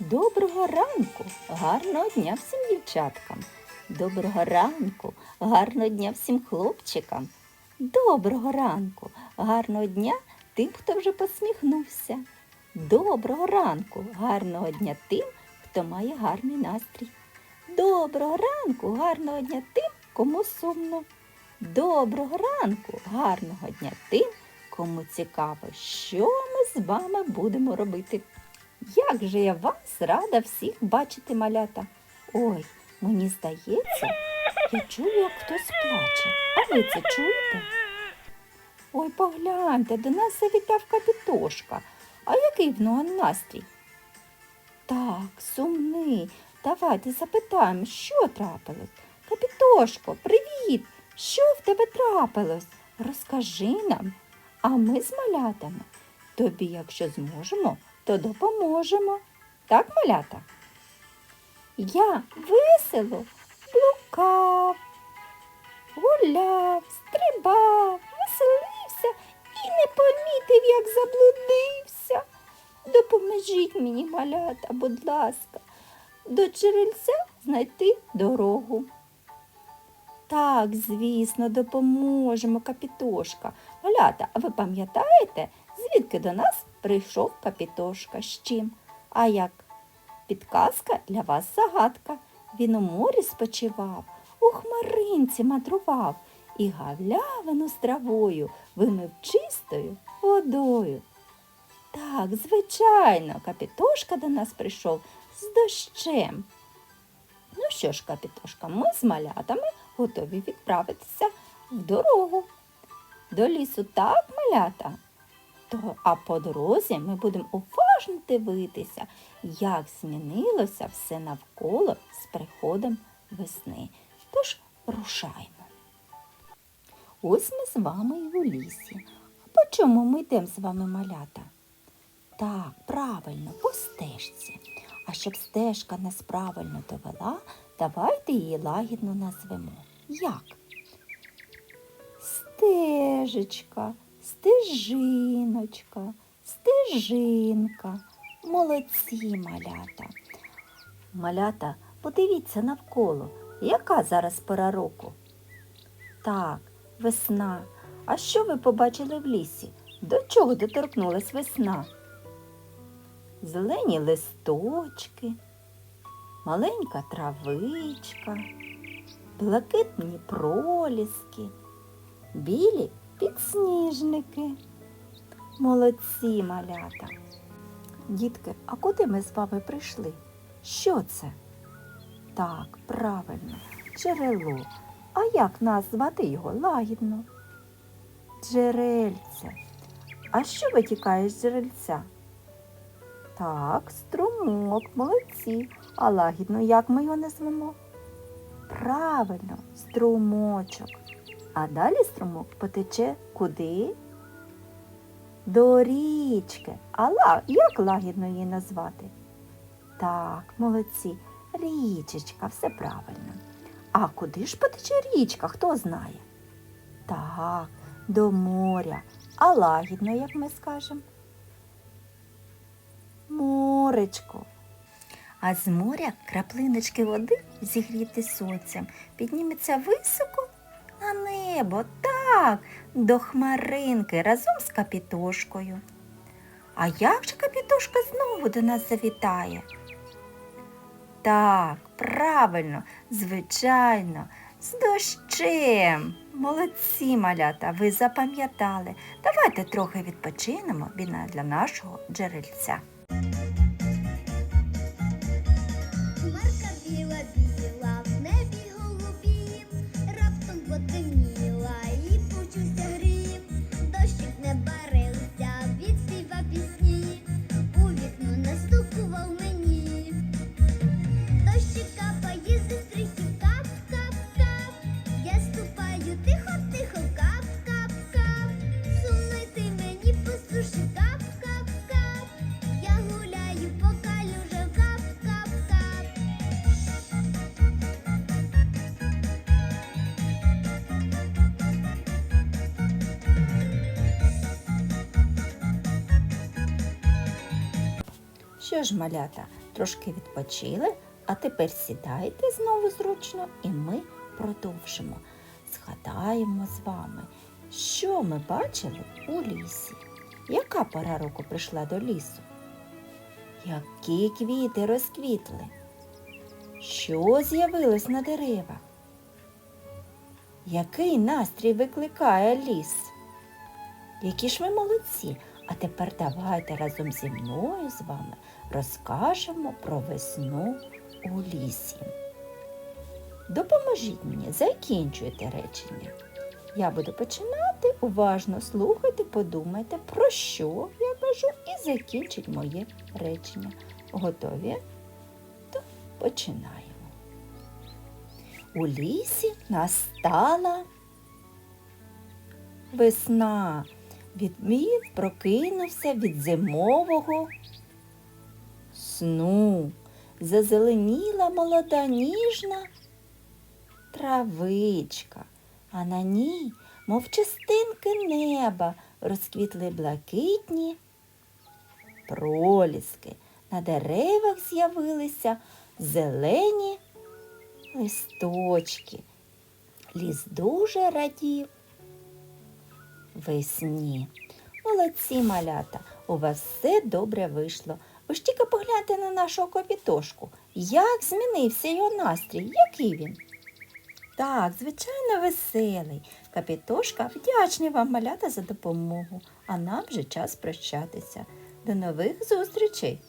Доброго ранку, гарного дня всім дівчаткам. Доброго ранку, гарного дня всім хлопчикам. Доброго ранку, гарного дня тим, хто вже посміхнувся. Доброго ранку, гарного дня тим, хто має гарний настрій. Доброго ранку, гарного дня тим, кому сумно. Доброго ранку, гарного дня тим, кому цікаво, що ми з вами будемо робити. Як же я вас рада всіх бачити, малята. Ой, мені здається, я чую, як хтось плаче. А ви це чуєте? Ой, погляньте, до нас завітав капітошка. А який в нього настрій? Так, сумний. Давайте запитаємо, що трапилось. Капітошко, привіт! Що в тебе трапилось? Розкажи нам, а ми з малятами. Тобі, якщо зможемо, то допоможемо. Так, малята? Я весело блукав, гуляв, стрибав, веселився і не помітив, як заблудився. Допоможіть мені, малята, будь ласка, до джерельця знайти дорогу. Так, звісно, допоможемо, капітошка. Малята, а ви пам'ятаєте, звідки до нас прийшов капітошка? З чим? А як підказка для вас загадка. Він у морі спочивав, у хмаринці мадрував і галявину з травою вимив чистою водою. Так, звичайно, капітошка до нас прийшов з дощем. Ну що ж, капітошка, ми з малятами готові відправитися в дорогу. До лісу так, малята. То, а по дорозі ми будемо уважно дивитися, як змінилося все навколо з приходом весни. Тож рушаємо. Ось ми з вами і у лісі. А по чому ми йдемо з вами малята? Так, правильно, по стежці. А щоб стежка нас правильно довела, давайте її лагідно назвемо. Як? Стежечка, стежиночка, стежинка. Молодці малята. Малята, подивіться навколо, яка зараз пора року? Так, весна. А що ви побачили в лісі? До чого доторкнулась весна? Зелені листочки, маленька травичка, блакитні проліски, білі підсніжники. Молодці малята. Дітки, а куди ми з вами прийшли? Що це? Так, правильно, джерело. А як назвати його лагідно? Джерельце. А що витікає з джерельця? Так, струмок, молодці. А лагідно як ми його назвемо? Правильно, струмочок. А далі струмок потече куди? До річки. А як лагідно її назвати? Так, молодці. Річечка, все правильно. А куди ж потече річка, хто знає? Так, до моря. А лагідно, як ми скажемо? Моречко. А з моря краплиночки води, зігріти сонцем, підніметься високо на небо, так, до хмаринки разом з капітошкою. А як же капітошка знову до нас завітає? Так, правильно, звичайно, з дощем. Молодці, малята, ви запам'ятали. Давайте трохи відпочинемо біля для нашого джерельця. Що ж, малята, трошки відпочили, а тепер сідайте знову зручно і ми продовжимо. Згадаємо з вами, що ми бачили у лісі. Яка пора року прийшла до лісу? Які квіти розквітли? Що з'явилось на деревах? Який настрій викликає ліс? Які ж ви молодці! А тепер давайте разом зі мною з вами розкажемо про весну у лісі. Допоможіть мені, закінчуйте речення. Я буду починати, уважно слухайте, подумайте, про що я кажу, і закінчить моє речення. Готові? То починаємо. У лісі настала весна. Відмів прокинувся від зимового сну. Зазеленіла молода ніжна травичка, а на ній, мов частинки неба, розквітли блакитні проліски. На деревах з'явилися зелені листочки. Ліс дуже радів весні. Молодці малята, у вас все добре вийшло. Ви ж тільки погляньте на нашого капітошку. Як змінився його настрій? Який він? Так, звичайно, веселий. Капітошка вдячний вам малята за допомогу, а нам вже час прощатися. До нових зустрічей!